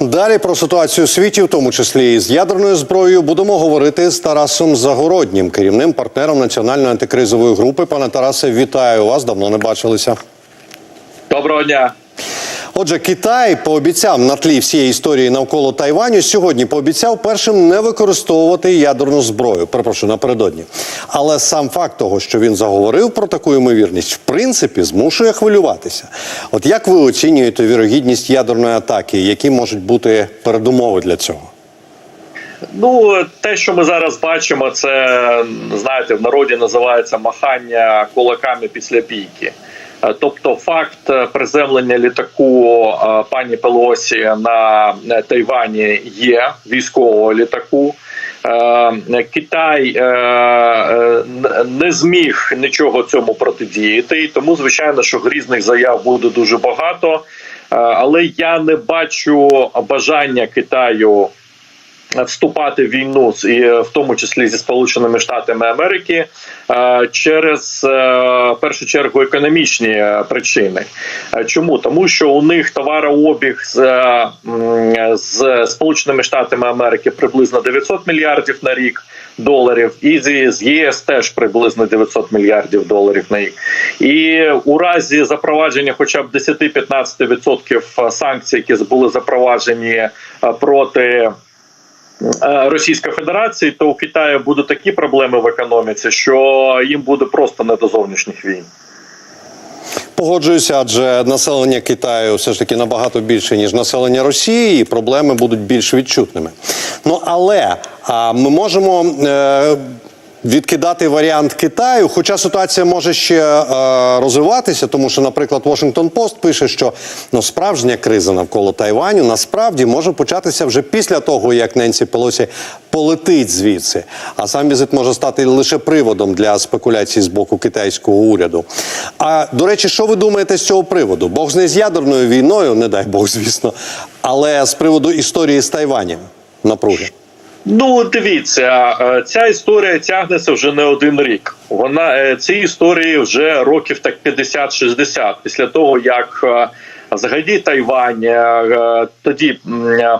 Далі про ситуацію у світі, в тому числі і з ядерною зброєю, будемо говорити з Тарасом Загороднім, керівним партнером національної антикризової групи. Пане Тарасе, вітаю вас. Давно не бачилися. Доброго дня. Отже, Китай пообіцяв на тлі всієї історії навколо Тайваню. Сьогодні пообіцяв першим не використовувати ядерну зброю. Перепрошую, напередодні. Але сам факт того, що він заговорив про таку ймовірність, в принципі, змушує хвилюватися. От як ви оцінюєте вірогідність ядерної атаки? Які можуть бути передумови для цього? Ну, те, що ми зараз бачимо, це знаєте, в народі називається махання кулаками після бійки. Е, Тобто, факт е, приземлення літаку е, пані Пелосі на Тайвані є військового літаку. Китай не зміг нічого цьому протидіяти, і тому звичайно, що грізних заяв буде дуже багато. Але я не бачу бажання Китаю вступати в війну і в тому числі зі Сполученими Штатами Америки е, через е, в першу чергу економічні е, причини. Е, Чому тому, що у них товарообіг з, е, з Сполученими Штатами Америки приблизно 900 мільярдів на рік. Доларів і з ЄС теж приблизно 900 мільярдів доларів на рік. І у разі запровадження хоча б 10-15% санкцій, які були запроваджені е, проти е, Російської Федерації, то у Китаю будуть такі проблеми в економіці, що їм буде просто не до зовнішніх війн. Погоджуюся, адже населення Китаю все ж таки набагато більше ніж населення Росії, і проблеми будуть більш відчутними. Ну але а ми можемо. Е- Відкидати варіант Китаю, хоча ситуація може ще е, розвиватися, тому що, наприклад, Washington Post пише, що ну, справжня криза навколо Тайваню насправді може початися вже після того, як Ненсі Пелосі полетить звідси. А сам візит може стати лише приводом для спекуляцій з боку китайського уряду. А до речі, що ви думаєте з цього приводу? Бог з не з ядерною війною, не дай Бог, звісно, але з приводу історії з Тайванем напруги. Ну, дивіться, е, ця історія тягнеться вже не один рік. Вона е, ці історії вже років так 50-60, після того як. е, Взагалі Тайвань тоді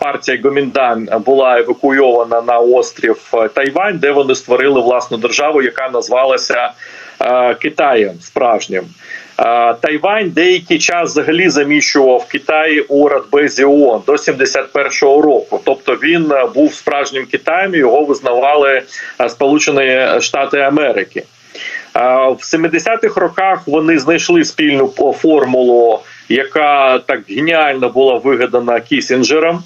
партія Гоміндан була евакуйована на острів Тайвань, де вони створили власну державу, яка назвалася Китаєм справжнім. Е, Тайвань деякий час взагалі заміщував Китай у Радбезі ООН до 71-го року. Тобто він е, був справжнім Китаєм, його визнавали е, Сполучені Штати Америки. Е, В 70-х роках вони знайшли спільну формулу, яка так геніально була вигадана Кісінджером.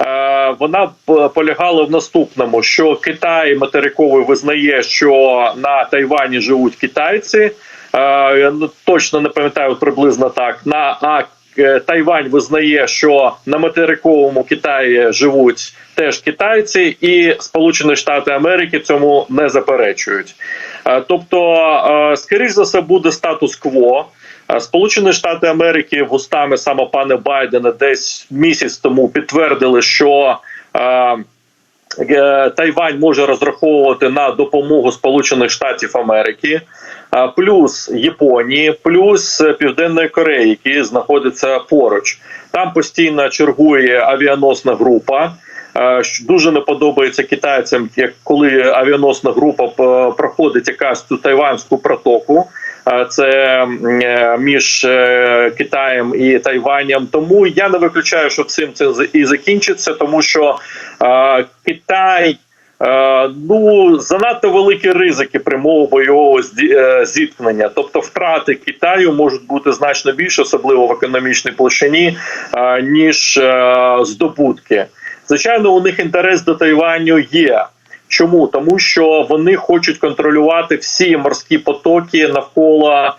Е, Вона полягала в наступному: що Китай материковий визнає, що на Тайвані живуть китайці. Я ну, точно не пам'ятаю приблизно так. На а е, Тайвань визнає, що на материковому Китаї живуть теж китайці, і Сполучені Штати Америки цьому не заперечують. Тобто, скоріш за все, буде статус-кво. Сполучені Штати Америки вустами саме пана Байдена десь місяць тому підтвердили, що Тайвань може розраховувати на допомогу Сполучених Штатів Америки, е, плюс Японії, плюс е, Південної Кореї, які знаходяться поруч. Там постійно чергує авіаносна група. Е, що Дуже не подобається китайцям, як коли авіаносна група проходить якась цю тайванську протоку. Це е, між е, Китаєм і Тайванем. Тому я не виключаю, що цим це і закінчиться, тому що Китай. Ну занадто великі ризики прямого бойового е, зіткнення, тобто втрати Китаю можуть бути значно більше, особливо в економічній площині, ніж здобутки. Звичайно, у них інтерес до Тайваню є. Чому? Тому що вони хочуть контролювати всі морські потоки навколо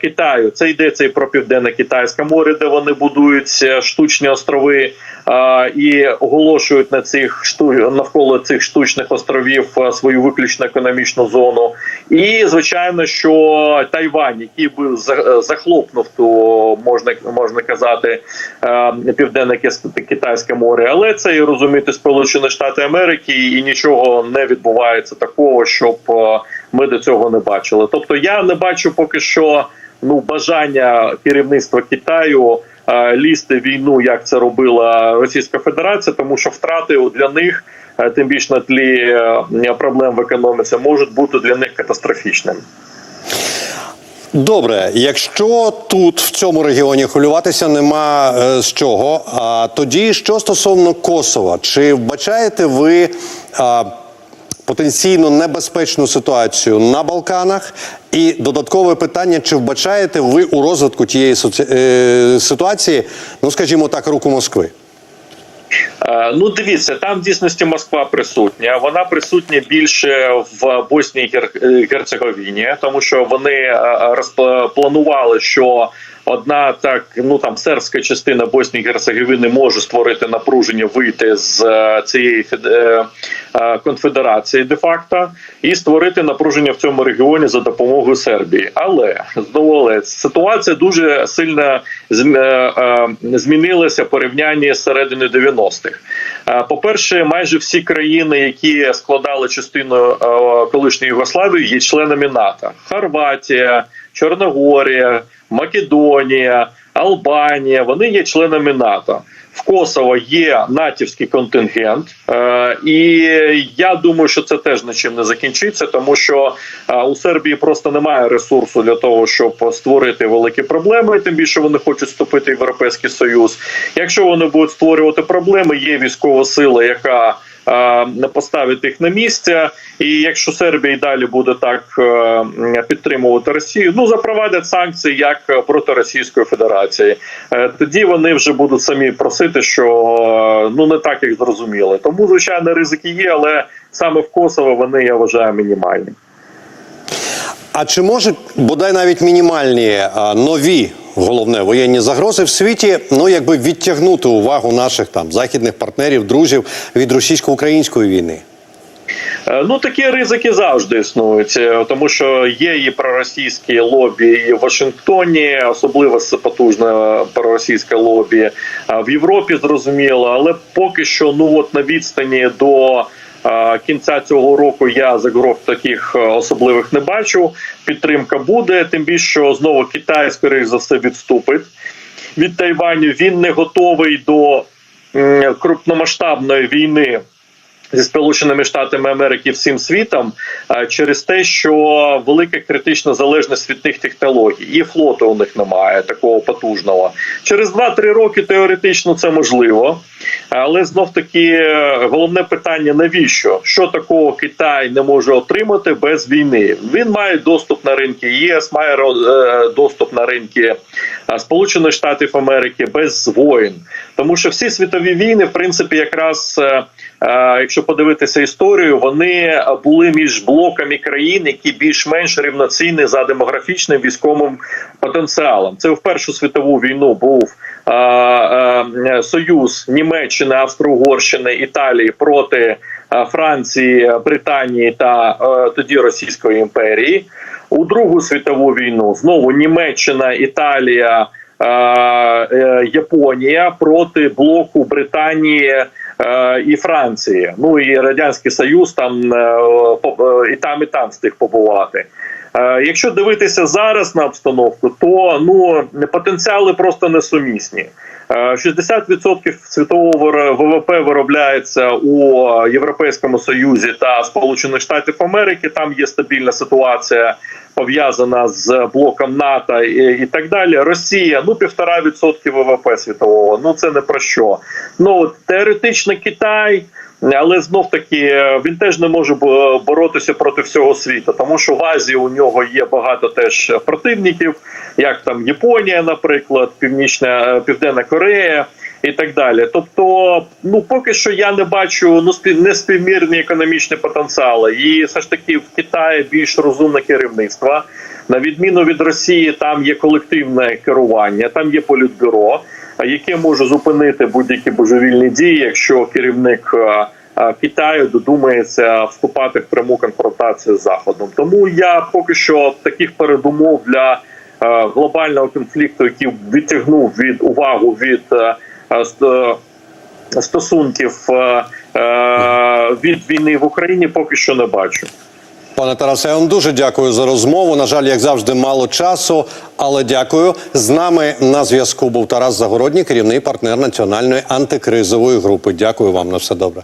Китаю. Це йдеться і про південне китайське море, де вони будують е, штучні острови е, і оголошують на цих навколо цих штучних островів е, свою виключно економічну зону. І звичайно, що Тайвань, який би за- захлопнув ту можна можна казати е, південне китайське море, але це і розуміти Сполучені Штати Америки, і нічого не відбувається такого, щоб е, ми до цього не бачили. Тобто, я не бачу поки що ну бажання керівництва Китаю е, лізти війну, як це робила Російська Федерація, тому що втрати для них, е, тим більше на тлі е, проблем в економіці, можуть бути для них катастрофічними. Добре, якщо тут в цьому регіоні хвилюватися нема е, з чого, а тоді що стосовно Косова, чи вбачаєте ви а, потенційно небезпечну ситуацію на Балканах? І додаткове питання: чи вбачаєте ви у розвитку тієї е, ситуації, ну скажімо так, руку Москви? Е, Ну, дивіться, там в дійсності Москва присутня. Вона присутня більше в Боснії і е, Герцеговіні, тому що вони планували, що одна так ну там сербська частина Боснії і Герцеговіни може створити напруження, вийти з е, цієї е, е, конфедерації де факто і створити напруження в цьому регіоні за допомогою Сербії. Але знову але ситуація дуже сильно зм- змінилася порівнянні з середини 90-х. Е, По-перше, майже всі країни, які складали частину колишньої Югославії, є членами НАТО: Хорватія, Чорногорія, Македонія, Албанія. Вони є членами НАТО. В Косово є натівський контингент, е, і я думаю, що це теж нічим не закінчиться, тому що е, у Сербії просто немає ресурсу для того, щоб створити великі проблеми. Тим більше вони хочуть вступити в європейський союз. Якщо вони будуть створювати проблеми, є військова сила, яка е, не поставить їх на місце. І якщо Сербія і далі буде так е, підтримувати Росію, ну запровадять санкції як проти Російської Федерації. Е, Тоді вони вже будуть самі просити, що е, ну не так як зрозуміли. Тому звичайно ризики є, але саме в Косово вони я вважаю мінімальні. А чи можуть бодай навіть мінімальні нові головне воєнні загрози в світі, ну якби відтягнути увагу наших там західних партнерів, друзів від російсько-української війни? Е, Ну такі ризики завжди існують, е, тому що є і проросійські лобі і в Вашингтоні, особливо потужне проросійське лобі в Європі, зрозуміло, але поки що, ну от на відстані до. Кінця цього року я загроз таких е, особливих не бачу. Підтримка буде. Тим більше що знову Китай, скоріш за все, відступить від Тайваню. Він не готовий до крупномасштабної війни зі Сполученими Штатами Америки всім світом а, через те, що велика критична залежність від тих технологій, і флоту у них немає такого потужного. Через 2-3 роки теоретично це можливо. Але знов таки е, головне питання: навіщо? Що такого Китай не може отримати без війни? Він має доступ на ринки ЄС, має е, доступ на ринки е, Сполучених Штатів Америки без воїн. Тому що всі світові війни, в принципі, якраз е, е, якщо подивитися історію, вони були між блоками країн, які більш-менш рівноцінні за демографічним військовим потенціалом. Це в Першу світову війну був е, е, союз Німеччини, Австро-Угорщини, Італії проти е, Франції, Британії та е, тоді Російської імперії. У Другу світову війну знову Німеччина, Італія. е, е, Японія проти блоку Британії е, і Франції. Ну і радянський Союз там е, е, і там, і там встиг побувати. Е, Якщо дивитися зараз на обстановку, то ну потенціали просто несумісні. Е, 60% світового ВВП виробляється у е, Європейському Союзі та Сполучених Штатів Америки. Там є стабільна ситуація пов'язана з блоком НАТО і, і так далі. Росія ну півтора відсотки ВВП світового. Ну це не про що. Ну теоретично Китай. Але знов таки е, він теж не може боротися проти всього світу, тому що в Азії у нього є багато теж противників, як там Японія, наприклад, Північна е, Південна Корея і так далі. Тобто, ну поки що я не бачу ну спів неспівмірні економічні потенціали. І все ж таки в Китаї більш розумне керівництво. На відміну від Росії, там є колективне керування, там є політбюро, яке може зупинити будь-які божевільні дії, якщо керівник е, е, Китаю додумається вступати в пряму конфронтацію з Заходом. Тому я поки що таких передумов для глобального конфлікту, який відтягнув від увагу від е, е, ст- стосунків е, е, від війни в Україні, поки що не бачу. Пане Тарасе, я вам дуже дякую за розмову. На жаль, як завжди, мало часу, але дякую. З нами на зв'язку був Тарас Загородній, керівний партнер національної антикризової групи. Дякую вам на все добре.